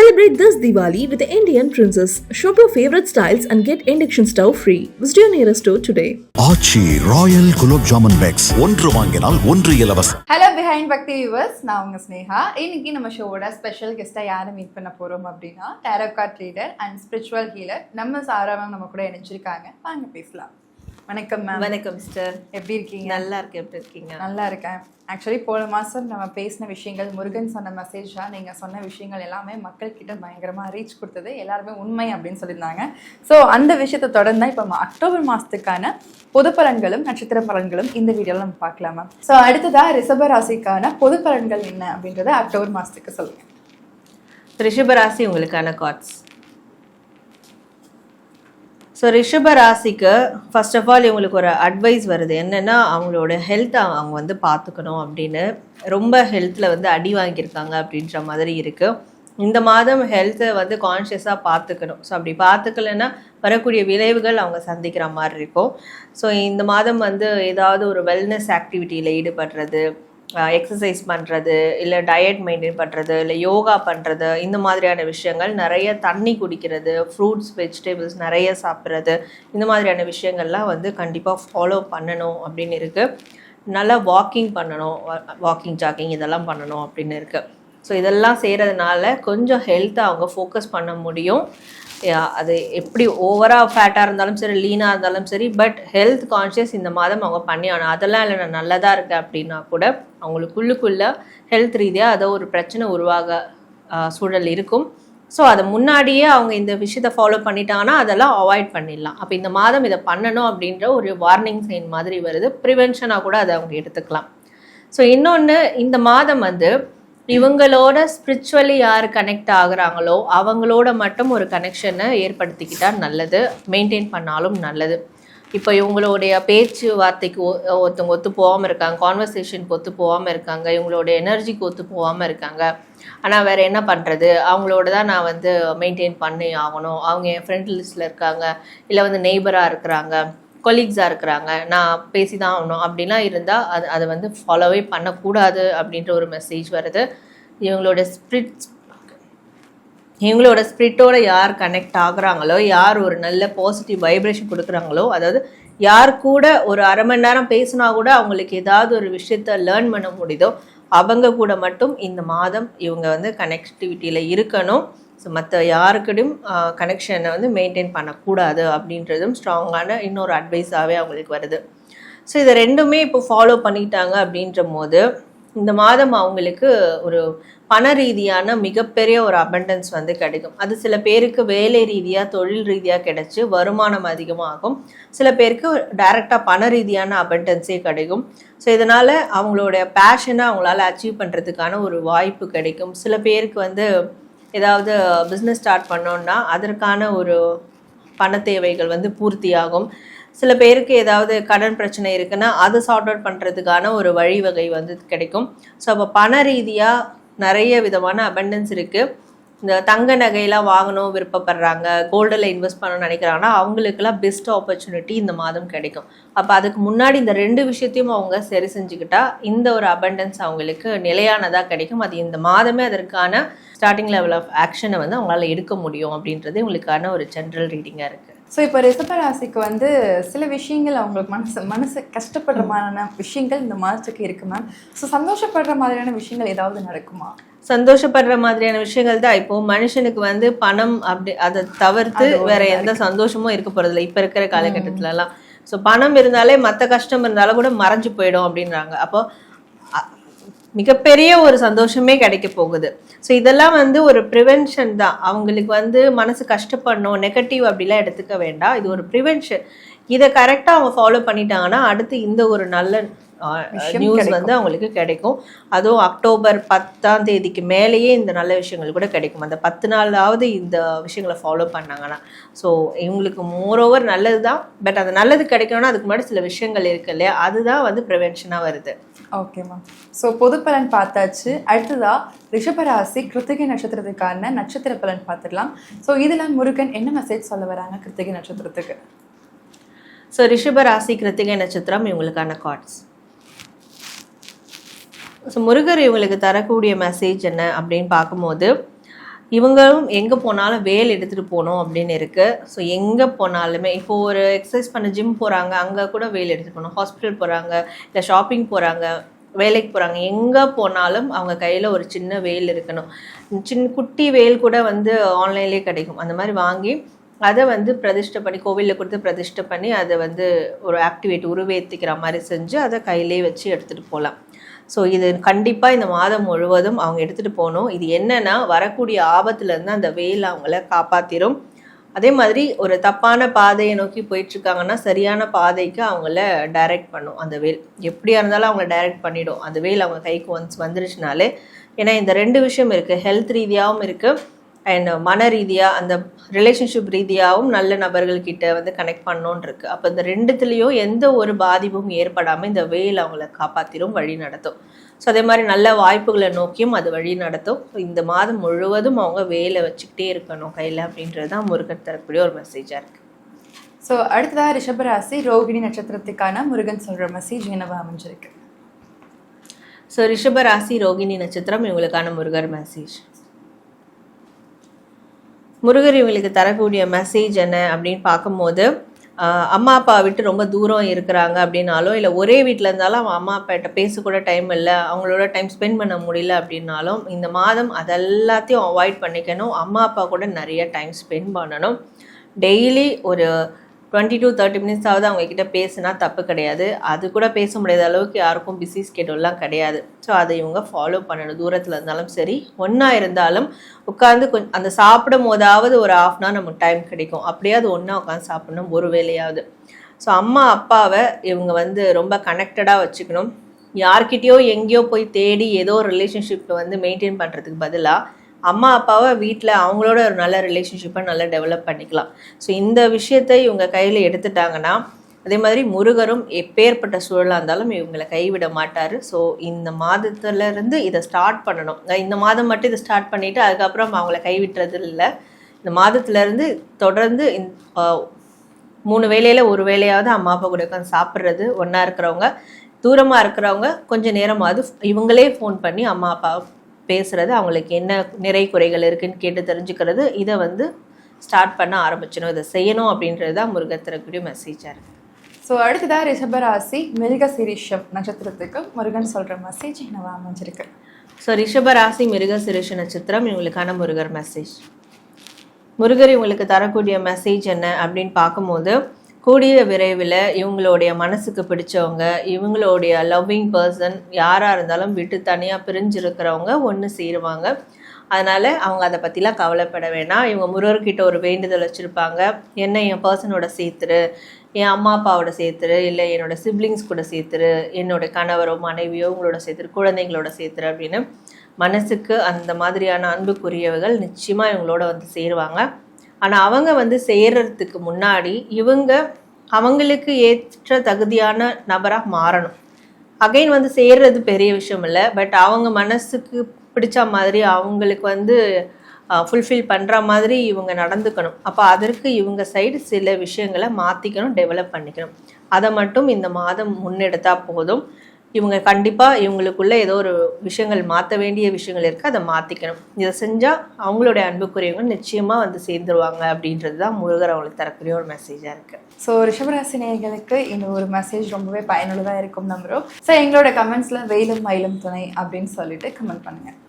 Celebrate this Diwali with the Indian Princess. Shop your favorite styles and get induction stove free. Visit your nearest store today. Aachi royal gulab jamun packs. ஒன்று வாங்கினால் ஒன்று இலவசம். Hello behind பக்தி viewers நான் உங்க ஸ்னேகா. இன்னைக்கு நம்ம ஷோவோட ஸ்பெஷல் கெஸ்ட்டாக யாரை மீட் பண்ண போறோம் அப்படின்னா tarot card reader and spiritual healer நம்ம சாரா மேம் நம்ம கூட இணைஞ்சிருக்காங்க. வாங்க பேசலாம். வணக்கம் மேம் வணக்கம் சிஸ்டர் எப்படி இருக்கீங்க? நல்லா இருக்கு எப்படி இருக்கீங்க? நல்லா இருக்கேன். ஆக்சுவலி போன மாதம் நம்ம பேசின விஷயங்கள் முருகன் சொன்ன மெசேஜாக நீங்கள் சொன்ன விஷயங்கள் எல்லாமே மக்கள்கிட்ட பயங்கரமாக ரீச் கொடுத்தது. எல்லாருமே உண்மை அப்படின்னு சொல்லியிருந்தாங்க. ஸோ அந்த விஷயத்தை தொடர்ந்து இப்போ அக்டோபர் மாதத்துக்கான பொது பலன்களும் நட்சத்திர பலன்களும் இந்த வீடியோவில் நம்ம பார்க்கலாம் மேம் ஸோ அடுத்ததாக ரிஷப ராசிக்கான பொது பலன்கள் என்ன அப்படின்றத அக்டோபர் மாதத்துக்கு சொல்லுங்கள் ரிஷப ராசி உங்களுக்கான கார்ட்ஸ் ஸோ ரிஷப ராசிக்கு ஃபர்ஸ்ட் ஆஃப் ஆல் இவங்களுக்கு ஒரு அட்வைஸ் வருது. என்னென்னா அவங்களோட ஹெல்த்தை அவங்க வந்து பார்த்துக்கணும் அப்படின்னு. ரொம்ப ஹெல்த்தில் வந்து அடி வாங்கியிருக்காங்க அப்படின்ற மாதிரி இருக்குது இந்த மாதம் ஹெல்த்தை வந்து கான்ஷியஸாக பார்த்துக்கணும். ஸோ அப்படி பார்த்துக்கலன்னா வரக்கூடிய விளைவுகள் அவங்க சந்திக்கிற மாதிரி இருக்கும். ஸோ இந்த மாதம் வந்து ஏதாவது ஒரு வெல்னஸ் ஆக்டிவிட்டியில் ஈடுபடுறது எக்ஸசைஸ் பண்ணுறது இல்லை டயட் மெயின்டைன் பண்ணுறது இல்லை யோகா பண்ணுறது இந்த மாதிரியான விஷயங்கள் நிறைய தண்ணி குடிக்கிறது ஃப்ரூட்ஸ் வெஜிடபிள்ஸ் நிறைய சாப்பிட்றது இந்த மாதிரியான விஷயங்கள்லாம் வந்து கண்டிப்பாக ஃபாலோ பண்ணணும் அப்படின்னு இருக்குது நல்லா வாக்கிங் பண்ணணும் வாக்கிங் ஜாக்கிங் இதெல்லாம் பண்ணணும் அப்படின்னு இருக்குது ஸோ இதெல்லாம் செய்கிறதுனால கொஞ்சம் ஹெல்த்தை அவங்க ஃபோக்கஸ் பண்ண முடியும். யா, அது எப்படி ஓவராக ஃபேட்டாக இருந்தாலும் சரி லீனாக இருந்தாலும் சரி பட் ஹெல்த் கான்ஷியஸ் இந்த மாதம் அவங்க பண்ணி ஆகணும் அதெல்லாம் இல்லை நான் நல்லதாக இருக்கேன் அப்படின்னா கூட அவங்களுக்குள்ளுக்குள்ளே ஹெல்த் ரீதியாக அதை ஒரு பிரச்சனை உருவாக சூழல் இருக்கும். ஸோ அதை முன்னாடியே அவங்க இந்த விஷயத்தை ஃபாலோ பண்ணிட்டாங்கன்னா அதெல்லாம் அவாய்ட் பண்ணிடலாம். அப்போ இந்த மாதம் இதை பண்ணணும் அப்படின்ற ஒரு வார்னிங் சைன் மாதிரி வருது. ப்ரிவென்ஷனாக கூட அதை அவங்க எடுத்துக்கலாம். ஸோ இன்னொன்று இந்த மாதம் வந்து இவங்களோட ஸ்பிரிச்சுவலி யார் கனெக்ட் ஆகுறாங்களோ அவங்களோட மட்டும் ஒரு கனெக்ஷனை ஏற்படுத்திக்கிட்டால் நல்லது மெயின்டைன் பண்ணாலும் நல்லது. இப்போ இவங்களுடைய பேச்சு வார்த்தைக்கு ஒ- ஒருத்தவங்க ஒத்து போகாமல் இருக்காங்க கான்வர்சேஷனுக்கு ஒத்து போகாமல் இருக்காங்க இவங்களுடைய எனர்ஜிக்கு ஒத்து போகாமல் இருக்காங்க. ஆனால் வேறு என்ன பண்ணுறது அவங்களோட தான் நான் வந்து மெயின்டைன் பண்ணி ஆகணும். அவங்க என் ஃப்ரெண்ட் லிஸ்ட்டில் இருக்காங்க இல்லை வந்து நெய்பராக இருக்கிறாங்க. கொலீக்ஸாக இருக்கிறாங்க. நான் பேசி தான் ஆகணும். அப்படிலாம் இருந்தால் அது அதை வந்து ஃபாலோவே பண்ணக்கூடாது அப்படின்ற ஒரு மெசேஜ் வருது. இவங்களோட ஸ்பிரிட் இவங்களோட ஸ்பிரிட்டோட யார் கனெக்ட் ஆகுறாங்களோ யார் ஒரு நல்ல பாசிட்டிவ் வைப்ரேஷன் கொடுக்குறாங்களோ அதாவது யார் கூட ஒரு அரை மணி நேரம் பேசினா கூட அவங்களுக்கு ஏதாவது ஒரு விஷயத்த லேர்ன் பண்ண முடியுதோ அவங்க கூட மட்டும் இந்த மாதம் இவங்க வந்து கனெக்டிவிட்டியில் இருக்கணும். ஸோ மற்ற யாருக்கிட்டையும் கனெக்ஷனை வந்து மெயின்டைன் பண்ணக்கூடாது அப்படின்றதும் ஸ்ட்ராங்கான இன்னொரு அட்வைஸாகவே அவங்களுக்கு வருது. ஸோ இதை ரெண்டுமே இப்போ ஃபாலோ பண்ணிட்டாங்க அப்படின்ற போது இந்த மாதம் அவங்களுக்கு ஒரு பண ரீதியான மிகப்பெரிய ஒரு அபண்டன்ஸ் வந்து கிடைக்கும். அது சில பேருக்கு வேலை ரீதியாக தொழில் ரீதியாக கிடைச்சி வருமானம் அதிகமாகும். சில பேருக்கு டைரெக்டாக பண ரீதியான அபண்டன்ஸே கிடைக்கும். ஸோ இதனால் அவங்களுடைய பேஷனை அவங்களால அச்சீவ் பண்ணுறதுக்கான ஒரு வாய்ப்பு கிடைக்கும். சில பேருக்கு வந்து ஏதாவது பிஸ்னஸ் ஸ்டார்ட் பண்ணோன்னா அதற்கான ஒரு பண தேவைகள் வந்து பூர்த்தியாகும். சில பேருக்கு ஏதாவது கடன் பிரச்சனை இருக்குன்னா அது சார்ட் அவுட் பண்ணுறதுக்கான ஒரு வழிவகை வந்து கிடைக்கும். ஸோ அப்போ பண ரீதியாக நிறைய விதமான அபண்டன்ஸ் இருக்குது இந்த தங்க நகையெல்லாம் வாங்கணும் விருப்பப்படுறாங்க கோல்டில் இன்வெஸ்ட் பண்ணணும்னு நினைக்கிறாங்கன்னா அவங்களுக்கெல்லாம் பெஸ்ட் ஆப்பர்ச்சுனிட்டி இந்த மாதம் கிடைக்கும். அப்போ அதுக்கு முன்னாடி இந்த ரெண்டு விஷயத்தையும் அவங்க சரி செஞ்சுக்கிட்டா இந்த ஒரு அபண்டன்ஸ் அவங்களுக்கு நிலையானதாக கிடைக்கும். அது இந்த மாதமே அதற்கான ஸ்டார்டிங் லெவல் ஆஃப் ஆக்ஷனை வந்து அவங்களால எடுக்க முடியும் அப்படின்றது உங்களுக்கான ஒரு ஜென்ரல் ரீடிங்காக இருக்குது ஸோ இப்போ ரிசபராசிக்கு வந்து சில விஷயங்கள் அவங்களுக்கு மனசு மனசு கஷ்டப்படுற மாதிரியான விஷயங்கள் இந்த மாதத்துக்கு இருக்கு மேம் ஸோ சந்தோஷப்படுற மாதிரியான விஷயங்கள் ஏதாவது நடக்குமா? சந்தோஷப்படுற மாதிரியான விஷயங்கள் தான். இப்போ மனுஷனுக்கு வந்து பணம் அப்படி அதை தவிர்த்து வேற எந்த சந்தோஷமும் இருக்க போறதில்ல இப்ப இருக்கிற காலகட்டத்துல எல்லாம் ஸோ பணம் இருந்தாலே மற்ற கஷ்டம் இருந்தாலும் கூட மறைஞ்சு போயிடும் அப்படின்றாங்க. அப்போ மிகப்பெரிய ஒரு சந்தோஷமே கிடைக்க போகுது. ஸோ இதெல்லாம் வந்து ஒரு ப்ரிவென்ஷன் தான். அவங்களுக்கு வந்து மனசு கஷ்டப்படணும் நெகட்டிவ் அப்படிலாம் எடுத்துக்க வேண்டாம். இது ஒரு ப்ரிவென்ஷன் இதை கரெக்டாக அவங்க ஃபாலோ பண்ணிட்டாங்கன்னா அடுத்து இந்த ஒரு நல்ல நியூஸ். வந்து அவங்களுக்கு கிடைக்கும். அதுவும் அக்டோபர் பத்தாம் தேதிக்கு மேலேயே இந்த நல்ல விஷயங்கள் கூட கிடைக்கும். அந்த பத்து நாளாவது இந்த விஷயங்களை ஃபாலோ பண்ணாங்கன்னா. ஸோ இவங்களுக்கு மோரோவர் நல்லது தான் பட் அந்த நல்லது கிடைக்கணும்னா அதுக்கு முன்னாடி சில விஷயங்கள் இருக்கு இல்லையா? அதுதான் வந்து ப்ரிவென்ஷனாக வருது. ஓகே மேம் ஸோ பொது பலன் பார்த்தாச்சு. அடுத்ததா ரிஷபராசி கிருத்திகை நட்சத்திரத்துக்கான நட்சத்திர பலன் பார்த்துடலாம். ஸோ இதில் முருகன் என்ன மெசேஜ் சொல்ல வராங்க கிருத்திகை நட்சத்திரத்துக்கு? ஸோ ரிஷப ராசி கிருத்திகை நட்சத்திரம் இவங்களுக்கான கார்ட்ஸ் ஸோ முருகர் இவங்களுக்கு தரக்கூடிய மெசேஜ் என்ன அப்படின்னு பார்க்கும்போது இவங்களும் எங்கே போனாலும் வேல் எடுத்துகிட்டு போகணும் அப்படின்னு இருக்குது ஸோ எங்கே போனாலுமே இப்போ ஒரு எக்ஸசைஸ் பண்ண ஜிம் போகிறாங்க அங்கே கூட வேல் எடுத்துகிட்டு போகணும். ஹாஸ்பிட்டல் போகிறாங்க இல்லை ஷாப்பிங் போகிறாங்க வேலைக்கு போகிறாங்க எங்கே போனாலும் அவங்க கையில் ஒரு சின்ன வேல் இருக்கணும். சின்ன குட்டி வேல் கூட வந்து ஆன்லைன்லேயே கிடைக்கும். அந்த மாதிரி வாங்கி அதை வந்து பிரதிஷ்டை பண்ணி கோவிலில் கொடுத்து பிரதிஷ்டை பண்ணி அதை வந்து ஒரு ஆக்டிவேட் உருவேற்றிக்கிற மாதிரி செஞ்சு அதை கையிலே வச்சு எடுத்துகிட்டு போகலாம் ஸோ இது கண்டிப்பாக இந்த மாதம் முழுவதும் அவங்க எடுத்துகிட்டு போகணும். இது என்னென்னா வரக்கூடிய ஆபத்துலேருந்து அந்த வெயில் அவங்கள காப்பாற்றிடும் அதே மாதிரி ஒரு தப்பான பாதையை நோக்கி போயிட்டுருக்காங்கன்னா சரியான பாதைக்கு அவங்கள டைரக்ட் பண்ணும் அந்த வேல். எப்படியா இருந்தாலும் அவங்கள டைரக்ட் பண்ணிவிடும் அந்த வேல் அவங்க கைக்கு ஒன்ஸ் வந்துருச்சுனாலே. ஏன்னா இந்த ரெண்டு விஷயம் இருக்குது ஹெல்த் ரீதியாகவும் இருக்குது அண்ட் மன ரீதியாக அந்த ரிலேஷன்ஷிப் ரீதியாகவும் நல்ல நபர்கள்கிட்ட வந்து கனெக்ட் பண்ணோன்னு இருக்கு. அப்போ இந்த ரெண்டுத்துலேயும் எந்த ஒரு பாதிப்பும் ஏற்படாமல் இந்த வேல் அவங்கள காப்பாற்றிடும் வழி நடத்தும். ஸோ அதே மாதிரி நல்ல வாய்ப்புகளை நோக்கியும் அது வழி நடத்தும். இந்த மாதம் முழுவதும் அவங்க வேலை வச்சுக்கிட்டே இருக்கணும் கையில் அப்படின்றது தான் முருகன் தரக்கூடிய ஒரு மெசேஜாக இருக்குது ஸோ அடுத்ததாக ரிஷபராசி ரோகிணி நட்சத்திரத்துக்கான முருகன் சொல்ற மெசேஜ் என்னவா அமைஞ்சிருக்கு? ஸோ ரிஷப ராசி ரோகிணி நட்சத்திரம் இவங்களுக்கான முருகர் மெசேஜ் முருகர் இவங்களுக்கு தரக்கூடிய மெசேஜ் என்ன அப்படின்னு பார்க்கும்போது அம்மா அப்பா விட்டு ரொம்ப தூரம் இருக்கிறாங்க அப்படின்னாலும் இல்லை ஒரே வீட்டில் இருந்தாலும் அவன் அம்மா அப்பாட்ட பேசக்கூட டைம் இல்லை அவங்களோட டைம் ஸ்பெண்ட் பண்ண முடியல அப்படின்னாலும் இந்த மாதம் அதெல்லாத்தையும் அவாய்ட் பண்ணிக்கணும். அம்மா அப்பா கூட நிறைய டைம் ஸ்பெண்ட் பண்ணணும். டெய்லி ஒரு டுவெண்ட்டி டூ தேர்ட்டி மினிட்ஸாவது அவங்கக்கிட்ட பேசுனா தப்பு கிடையாது. அது கூட பேச முடியாத அளவுக்கு யாருக்கும் பிஸி ஸ்கெடியூல்லாம் கிடையாது. ஸோ அதை இவங்க ஃபாலோ பண்ணணும். தூரத்தில் இருந்தாலும் சரி ஒன்றா இருந்தாலும் உட்காந்து கொஞ்சம் அந்த சாப்பிடும் போதாவது ஒரு ஆஃப் அன் நமக்கு டைம் கிடைக்கும். அப்படியாவது ஒன்றா உட்காந்து சாப்பிடணும் ஒரு வேலையாவது ஸோ அம்மா அப்பாவை இவங்க வந்து ரொம்ப கனெக்டடாக வச்சுக்கணும். யார்கிட்டயோ எங்கேயோ போய் தேடி ஏதோ ஒரு ரிலேஷன்ஷிப்பை வந்து மெயின்டைன் பண்ணுறதுக்கு பதிலாக அம்மா அப்பாவை வீட்டில் அவங்களோட ஒரு நல்ல ரிலேஷன்ஷிப்பை நல்லா டெவலப் பண்ணிக்கலாம். ஸோ இந்த விஷயத்தை இவங்க கையில் எடுத்துட்டாங்கன்னா அதே மாதிரி முருகரும் எப்பேற்பட்ட சூழலாக இருந்தாலும் இவங்களை கைவிட மாட்டார். ஸோ இந்த மாதத்துலேருந்து இதை ஸ்டார்ட் பண்ணணும். இந்த மாதம் மட்டும் இதை ஸ்டார்ட் பண்ணிவிட்டு அதுக்கப்புறம் அவங்கள கைவிட்டுறது இல்லை. இந்த மாதத்துலேருந்து தொடர்ந்து மூணு வேளையில் ஒரு வேளையாவது அம்மா அப்பா கூட உட்காந்து சாப்பிட்றது ஒன்றா இருக்கிறவங்க தூரமாக இருக்கிறவங்க கொஞ்சம் நேரமாவது இவங்களே ஃபோன் பண்ணி அம்மா அப்பா பேசுறது அவங்களுக்கு என்ன நிறை குறைகள் இருக்குன்னு கேட்டு தெரிஞ்சுக்கிறது இதை வந்து ஸ்டார்ட் பண்ண ஆரம்பிச்சிடும் இதை செய்யணும் அப்படின்றது தான் முருகர் தரக்கூடிய மெசேஜாக இருக்குது ஸோ அடுத்ததாக ரிஷபராசி மிருக சிரிஷம் நட்சத்திரத்துக்கு முருகன் சொல்ற மெசேஜ் என்னவா அமைஞ்சிருக்கு. ஸோ ரிஷப ராசி மிருக சிறுஷ நட்சத்திரம் இவங்களுக்கான முருகர் மெசேஜ் முருகர் இவங்களுக்கு தரக்கூடிய மெசேஜ் என்ன அப்படின்னு பார்க்கும்போது கூடிய விரைவில் இவங்களுடைய மனசுக்கு பிடிச்சவங்க இவங்களுடைய லவ்விங் பர்சன் யாராக இருந்தாலும் விட்டு தனியாக பிரிஞ்சிருக்கிறவங்க ஒன்று சேருவாங்க. அதனால் அவங்க அதை பற்றிலாம் கவலைப்பட வேணாம். இவங்க முருகர்கிட்ட ஒரு வேண்டுதல் வச்சுருப்பாங்க. என்ன என் பர்சனோட சேர்த்துரு என் அம்மா அப்பாவோட சேர்த்துரு இல்லை என்னோட சிப்ளிங்ஸ் கூட சேர்த்துரு என்னோட கணவரோ மனைவியோ உங்களோட சேர்த்துரு குழந்தைங்களோட சேர்த்துரு அப்படின்னு மனசுக்கு அந்த மாதிரியான அன்புக்குரியவர்கள் நிச்சயமாக இவங்களோட வந்து சேருவாங்க. ஆனால் அவங்க வந்து சேர்றதுக்கு முன்னாடி இவங்க அவங்களுக்கு ஏற்ற தகுதியான நபராக மாறணும். அகைன் வந்து சேர்றது பெரிய விஷயம் இல்லை பட் அவங்க மனசுக்கு பிடிச்ச மாதிரி அவங்களுக்கு வந்து ஃபுல்ஃபில் பண்ணுற மாதிரி இவங்க நடந்துக்கணும். அப்போ அதற்கு இவங்க சைடு சில விஷயங்களை மாற்றிக்கணும் டெவலப் பண்ணிக்கணும். அதை மட்டும் இந்த மாதம் முன்னெடுத்தால் போதும். இவங்க கண்டிப்பாக இவங்களுக்குள்ள ஏதோ ஒரு விஷயங்கள் மாற்ற வேண்டிய விஷயங்கள் இருக்குது அதை மாற்றிக்கணும் இதை செஞ்சால் அவங்களுடைய அன்புக்குரியவங்க நிச்சயமாக வந்து சேர்ந்துருவாங்க அப்படின்றது தான் முருகர் அவங்களுக்கு தரக்கூடிய ஒரு மெசேஜாக இருக்குது ஸோ ரிஷபராசினியர்களுக்கு இந்த ஒரு மெசேஜ் ரொம்பவே பயனுள்ளதாக இருக்கும் நம்புகிறோம் ஸோ எங்களோட கமெண்ட்ஸில் வெயிலும் மயிலும் துணை அப்படின்னு சொல்லிட்டு கமெண்ட் பண்ணுங்கள்